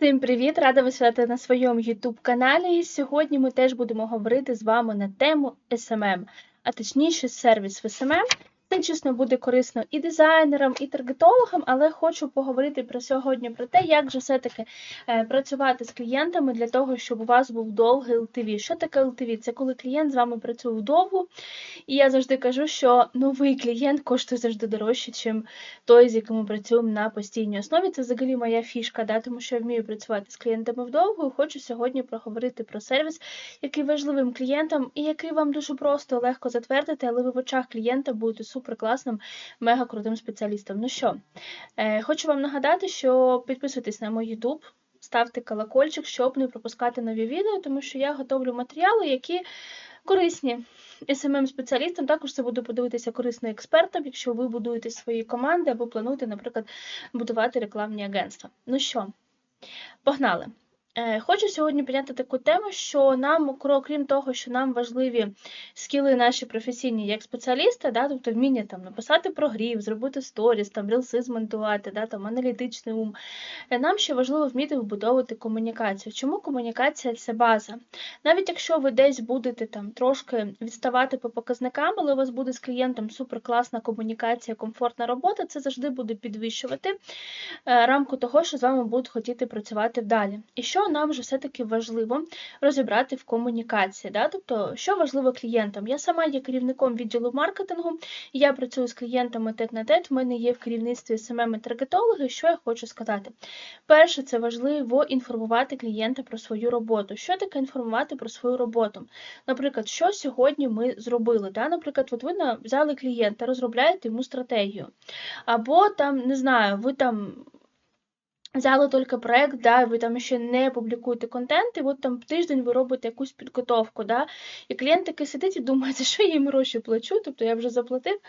Всім привіт! Рада вас вітати на своєму YouTube каналі. Сьогодні ми теж будемо говорити з вами на тему SMM, а точніше сервіс в SMM. Це, чесно, буде корисно і дизайнерам, і таргетологам, але хочу поговорити про сьогодні про те, як же все-таки е, працювати з клієнтами для того, щоб у вас був довгий LTV. Що таке LTV? Це коли клієнт з вами працює довго, і я завжди кажу, що новий клієнт коштує завжди дорожче, ніж той, з яким ми працюємо на постійній основі. Це взагалі моя фішка, да, тому що я вмію працювати з клієнтами вдовго. і Хочу сьогодні проговорити про сервіс, який важливим клієнтам і який вам дуже просто легко затвердити, але ви в очах клієнта будете супер класним, мега крутим спеціалістом. Ну що, е, хочу вам нагадати, що підписуйтесь на мій YouTube. Ставте колокольчик, щоб не пропускати нові відео, тому що я готовлю матеріали, які корисні smm спеціалістам Також це буду подивитися корисно експертам, якщо ви будуєте свої команди або плануєте, наприклад, будувати рекламні агентства. Ну що, погнали! Е, хочу сьогодні підняти таку тему, що нам, окрім того, що нам важливі скіли наші професійні як спеціалісти, да, тобто вміння там написати прогрів, зробити сторіс, там рілси змонтувати, да, там аналітичний ум. Е, нам ще важливо вміти вбудовувати комунікацію. Чому комунікація це база? Навіть якщо ви десь будете там трошки відставати по показникам, але у вас буде з клієнтом суперкласна комунікація, комфортна робота, це завжди буде підвищувати е, рамку того, що з вами будуть хотіти працювати вдалі. І що нам вже все-таки важливо розібрати в комунікації. Да? Тобто, що важливо клієнтам? Я сама є керівником відділу маркетингу, я працюю з клієнтами тет на тет, в мене є в керівництві СММ таргетологи. Що я хочу сказати? Перше, це важливо інформувати клієнта про свою роботу. Що таке інформувати про свою роботу? Наприклад, що сьогодні ми зробили? Да? Наприклад, от ви взяли клієнта, розробляєте йому стратегію. Або там, не знаю, ви там взяли тільки проект, да, ви там ще не публікуєте контент, і от там тиждень ви робите якусь підготовку, да, і клієнт такий сидить і думає, за що я їм гроші плачу, тобто я вже заплатив,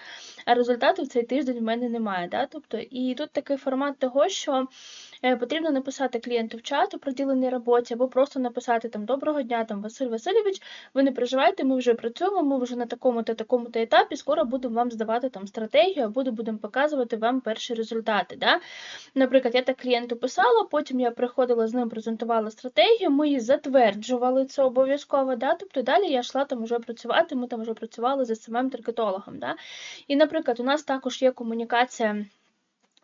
а результату в цей тиждень в мене немає. Да, тобто, І тут такий формат того, що потрібно написати клієнту в чат у проділеній роботі, або просто написати там Доброго дня, там Василь Васильович, ви не переживайте, ми вже працюємо, ми вже на такому-то такому-то етапі, скоро будемо вам здавати там стратегію, або будемо показувати вам перші результати. Да? Наприклад, я так клієнту писала, потім я приходила з ним, презентувала стратегію, ми її затверджували це обов'язково. Да? Тобто далі я йшла там вже працювати, ми там вже працювали з самим таргетологом. Да? І, наприклад, у нас також є комунікація.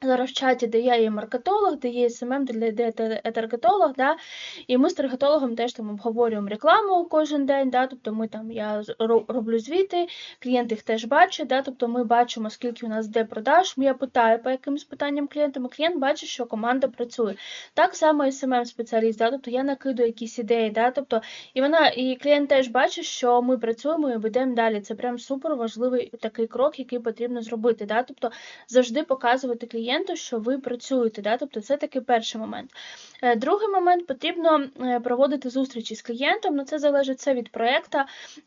Зараз в чаті, де я є маркетолог, де є СММ, де є таргетолог, да, і ми з таргетологом теж там обговорюємо рекламу кожен день, да, тобто ми там, я роблю звіти, клієнт їх теж бачить, да, тобто ми бачимо, скільки у нас де продаж, я питаю по якимось питанням клієнтам, і клієнт бачить, що команда працює. Так само і СММ-спеціаліст, да, тобто я накидую якісь ідеї, да, тобто, і вона, і клієнт теж бачить, що ми працюємо і ведемо далі. Це прям супер важливий такий крок, який потрібно зробити. Да, тобто завжди показувати клієнту клієнту, що ви працюєте. Да? Тобто це такий перший момент. Е, другий момент потрібно е, проводити зустрічі з клієнтом, ну це залежить це від проєкту.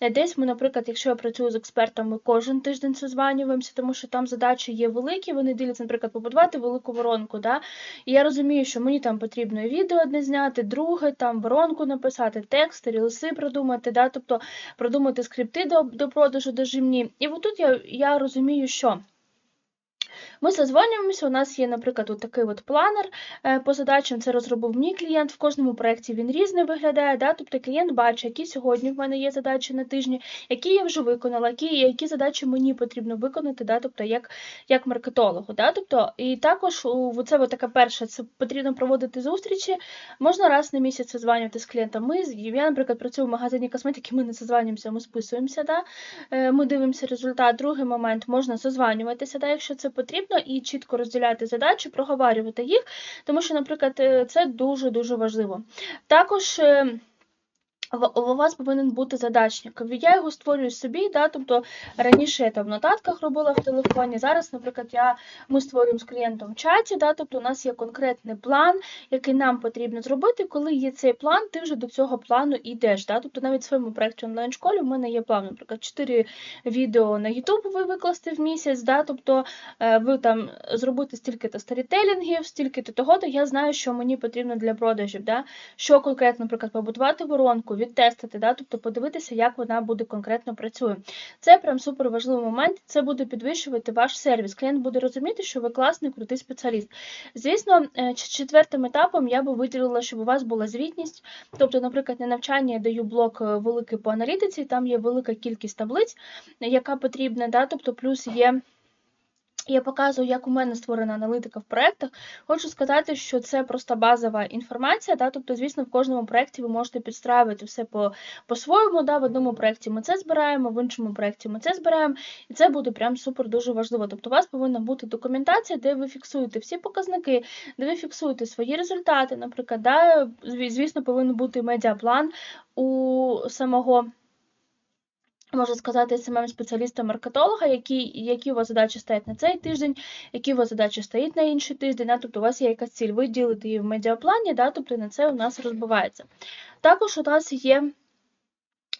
Е, десь ми, наприклад, якщо я працюю з експертами, кожен тиждень созванюємося, тому що там задачі є великі, вони діляться, наприклад, побудувати велику воронку. Да? І я розумію, що мені там потрібно відео одне зняти, друге, там воронку написати, тексти, рілси продумати, да? тобто продумати скрипти до до продажу дожимні. І отут я, я розумію, що. Ми созвонюємося, у нас є, наприклад, от такий от планер е, по задачам, це розробив мій клієнт, в кожному проєкті він різний виглядає. Да? Тобто клієнт бачить, які сьогодні в мене є задачі на тижні, які я вже виконала, які які задачі мені потрібно виконати, да? тобто як як маркетологу. Да? Тобто, І також це от таке перше, це потрібно проводити зустрічі. Можна раз на місяць созванювати з клієнтом. Ми, Я, наприклад, працюю в магазині косметики, ми не созванюємося, ми списуємося, да? Е, ми дивимося результат. Другий момент можна созванюватися, да? якщо це потрібно потрібно і чітко розділяти задачі, проговорювати їх, тому що, наприклад, е, це дуже-дуже важливо. Також. У вас повинен бути задачник. Я його створюю собі, да, тобто раніше я там в нотатках робила в телефоні. Зараз, наприклад, я, ми створюємо з клієнтом в чаті, да, тобто у нас є конкретний план, який нам потрібно зробити. Коли є цей план, ти вже до цього плану йдеш. Да, тобто навіть в своєму проєкті онлайн-школі в мене є план, наприклад, 4 відео на YouTube ви викласти в місяць, да, тобто е, ви там зробити стільки-то старітелінгів, стільки-то того, то я знаю, що мені потрібно для продажів. Да, Що конкретно, наприклад, побудувати воронку відтестити, да, тобто подивитися, як вона буде конкретно працює. Це прям супер важливий момент. Це буде підвищувати ваш сервіс. Клієнт буде розуміти, що ви класний, крутий спеціаліст. Звісно, е, четвертим етапом я би виділила, щоб у вас була звітність. Тобто, наприклад, на навчання я даю блок е, великий по аналітиці, там є велика кількість таблиць, яка потрібна, да, тобто плюс є. Я показую, як у мене створена аналітика в проєктах. Хочу сказати, що це просто базова інформація. Да? Тобто, звісно, в кожному проєкті ви можете підстраювати все по, по-своєму. Да? В одному проєкті ми це збираємо, в іншому проєкті ми це збираємо, і це буде прям супер дуже важливо. Тобто, у вас повинна бути документація, де ви фіксуєте всі показники, де ви фіксуєте свої результати. Наприклад, да? звісно, повинен бути медіаплан у самого. Можна сказати, самим спеціаліста-маркетолога, які які у вас задачі стоять на цей тиждень, які у вас задачі стоять на інший тиждень, да? тобто у вас є якась ціль, ви ділите її в медіаплані, да? тобто на це у нас розбивається. Також у нас є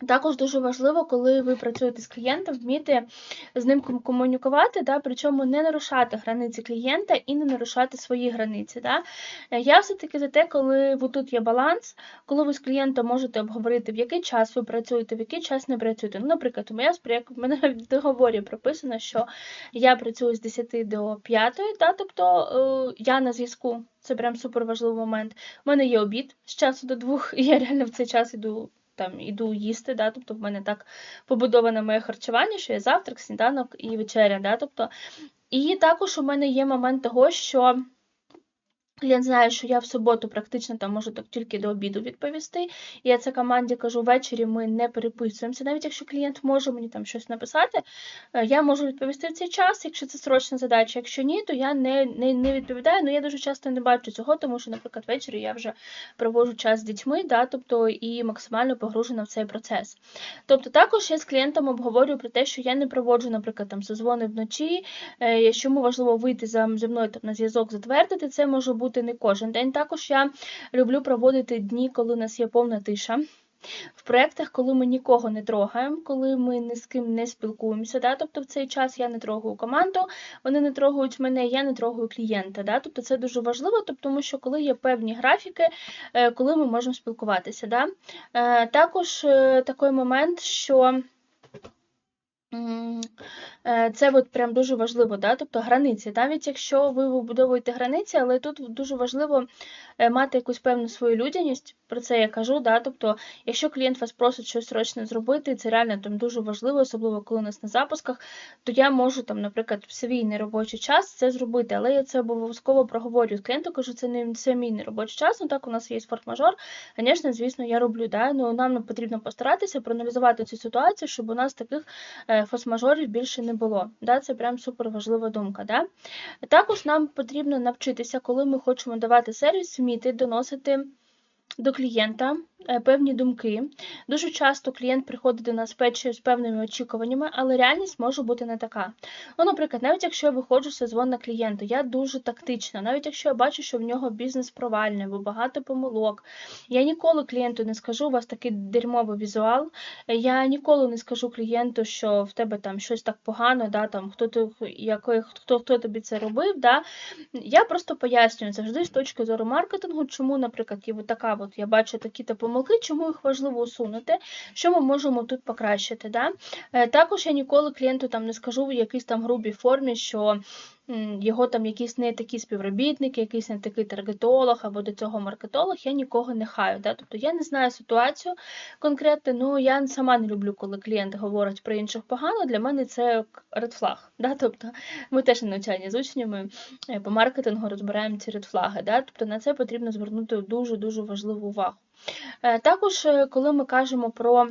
також дуже важливо, коли ви працюєте з клієнтом, вміти з ним комунікувати, да, причому не нарушати границі клієнта і не нарушати свої границі. Да. Я все-таки за те, коли тут є баланс, коли ви з клієнтом можете обговорити, в який час ви працюєте, в який час не працюєте. Ну, Наприклад, у мене в мене в договорі прописано, що я працюю з 10 до 5, да, тобто е, я на зв'язку. Це прям супер важливий момент. У мене є обід з часу до двох, і я реально в цей час іду там іду їсти, да, тобто в мене так побудоване моє харчування, що є завтрак, сніданок і вечеря. Да, тобто. І також у мене є момент того, що Клієнт знає, що я в суботу практично там можу так тільки до обіду відповісти. Я це команді кажу, ввечері ми не переписуємося. Навіть якщо клієнт може мені там щось написати, е, я можу відповісти в цей час, якщо це срочна задача. Якщо ні, то я не не, не відповідаю. Ну я дуже часто не бачу цього, тому що, наприклад, ввечері я вже проводжу час з дітьми, да, тобто і максимально погружена в цей процес. Тобто, також я з клієнтом обговорюю про те, що я не проводжу, наприклад, там созвони вночі, е, чому важливо вийти за зі мною там на зв'язок, затвердити, це може бути бути не кожен день. Також я люблю проводити дні, коли у нас є повна тиша. В проєктах, коли ми нікого не трогаємо, коли ми ні з ким не спілкуємося, да? тобто в цей час я не трогаю команду, вони не трогають мене, я не трогаю клієнта. Да? Тобто це дуже важливо, тобто, тому що коли є певні графіки, е, коли ми можемо спілкуватися. Да? Е, також е, такий момент, що. Е, це от прям дуже важливо, да? тобто границі. Навіть якщо ви вибудовуєте границі, але тут дуже важливо е, мати якусь певну свою людяність, про це я кажу. Да? Тобто, якщо клієнт вас просить щось срочно зробити, це реально там дуже важливо, особливо коли у нас на запусках, то я можу, там, наприклад, в свій неробочий час це зробити, але я це обов'язково проговорю з клієнтом, кажу, це не це мій неробочий час, ну так у нас є форт-мажор. Звісно, звісно, я роблю. Да? Ну, Нам потрібно постаратися проаналізувати цю ситуацію, щоб у нас таких е, форс-мажорів більше не було. Да? Це прям супер важлива думка. Да? Також нам потрібно навчитися, коли ми хочемо давати сервіс, вміти доносити до клієнта Е, певні думки. Дуже часто клієнт приходить до нас печі з певними очікуваннями, але реальність може бути не така. Ну, Наприклад, навіть якщо я виходжу сезон на клієнта, я дуже тактична, навіть якщо я бачу, що в нього бізнес провальний, або багато помилок, я ніколи клієнту не скажу, у вас такий дерьмовий візуал. Я ніколи не скажу клієнту, що в тебе там щось так погано, да, там, хто ти, який, хто, хто тобі це робив. Да. Я просто пояснюю завжди з точки зору маркетингу, чому, наприклад, і така от я бачу такі-то помилки, чому їх важливо усунути, що ми можемо тут покращити. Да? Е, також я ніколи клієнту там не скажу в якійсь там грубій формі, що його там якийсь не такий співробітник, якийсь не такий таргетолог або до цього маркетолог, я нікого не хаю. Да? Тобто я не знаю ситуацію конкретно, ну я сама не люблю, коли клієнт говорить про інших погано. Для мене це редфлаг. Да? Тобто ми теж на навчанні з учнями е, по маркетингу розбираємо ці редфлаги. Да? Тобто на це потрібно звернути дуже-дуже важливу увагу. Е, також, е, коли ми кажемо про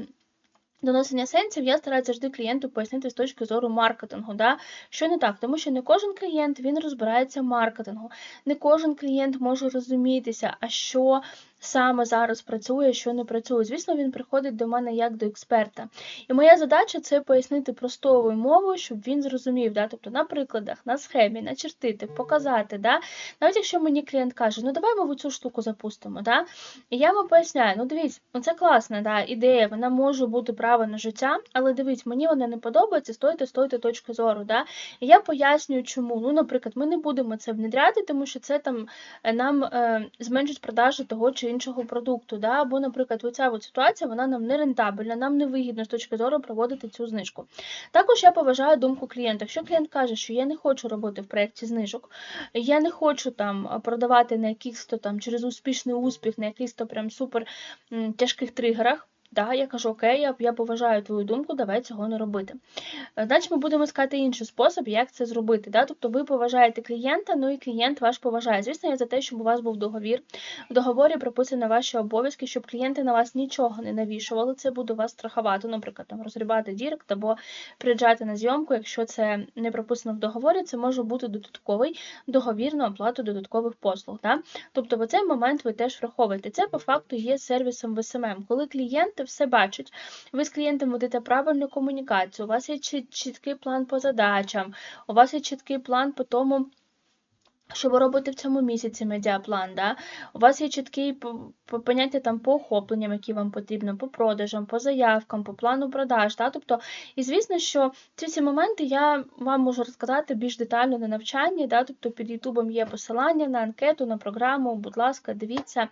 Доносення сенсів я стараюся завжди клієнту пояснити з точки зору маркетингу. Да? Що не так, тому що не кожен клієнт він розбирається в маркетингу, не кожен клієнт може розумітися, а що саме зараз працює, що не працює. Звісно, він приходить до мене як до експерта. І моя задача це пояснити простовою мовою, щоб він зрозумів. Да? Тобто на прикладах, на схемі, начертити, показати. Да? Навіть якщо мені клієнт каже, ну давай ми цю штуку запустимо. Да? І я йому поясняю, ну дивіться, це класна да, ідея, вона може бути право на життя, але дивіться, мені вона не подобається, стойте, стойте точки зору. Да? І я пояснюю, чому. Ну, Наприклад, ми не будемо це внедряти, тому що це там е, нам е, зменшить продажі того чи іншого продукту. Да? Або, наприклад, оця от ситуація вона нам не рентабельна, нам не вигідно з точки зору проводити цю знижку. Також я поважаю думку клієнта. Якщо клієнт каже, що я не хочу робити в проєкті знижок, я не хочу там продавати на якихось то там через успішний успіх, на якихось то прям супер м, тяжких тригерах. Да, я кажу, окей, я, я поважаю твою думку, давай цього не робити. Е, Далі ми будемо скати інший спосіб, як це зробити. Да? Тобто ви поважаєте клієнта, ну і клієнт ваш поважає. Звісно, я за те, щоб у вас був договір. В договорі прописані ваші обов'язки, щоб клієнти на вас нічого не навішували. Це буде вас страхувати, наприклад, там розрібати дірект або приїжджати на зйомку. Якщо це не прописано в договорі, це може бути додатковий договір на оплату додаткових послуг. Да? Тобто в цей момент ви теж враховуєте. Це по факту є сервісом в СММ. Коли клієнти все бачать, ви з клієнтом ведете правильну комунікацію, у вас є чіт- чіткий план по задачам, у вас є чіткий план по тому. Що ви робите в цьому місяці медіаплан, да? У вас є чіткі поняття там по охопленням, які вам потрібно, по продажам, по заявкам, по плану продаж. Да? Тобто, і звісно, що ці всі моменти я вам можу розказати більш детально на навчанні. Да? Тобто під Ютубом є посилання на анкету, на програму. Будь ласка, дивіться.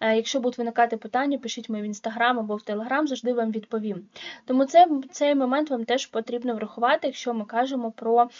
Е, Якщо будуть виникати питання, пишіть мені в інстаграм або в телеграм, завжди вам відповім. Тому це, цей момент вам теж потрібно врахувати, якщо ми кажемо про,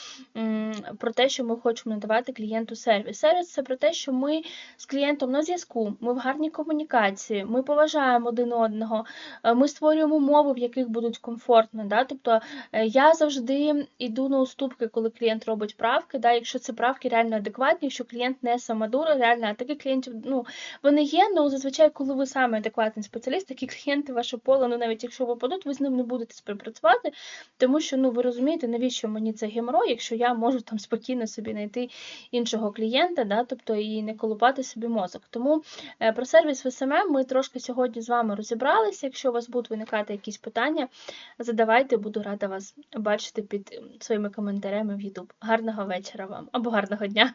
про те, що ми хочемо надавати клієнту сервіс. Сервіс це про те, що ми з клієнтом на зв'язку, ми в гарній комунікації, ми поважаємо один одного, е, ми створюємо умови, в яких будуть комфортно. Да? Тобто е, я завжди йду на уступки, коли клієнт робить правки, да? якщо це правки реально адекватні, якщо клієнт не самодура, реально, а таких клієнтів, ну, вони є, але зазвичай, коли ви саме адекватний спеціаліст, такі клієнти ваше поле, ну навіть якщо випадуть, ви з ним не будете співпрацювати, тому що ну ви розумієте, навіщо мені це геморой, якщо я можу там спокійно собі знайти іншого клієнта, да, тобто і не колупати собі мозок. Тому е, про сервіс в СММ ми трошки сьогодні з вами розібралися. Якщо у вас будуть виникати якісь питання, задавайте, буду рада вас бачити під своїми коментарями в YouTube. Гарного вечора вам або гарного дня!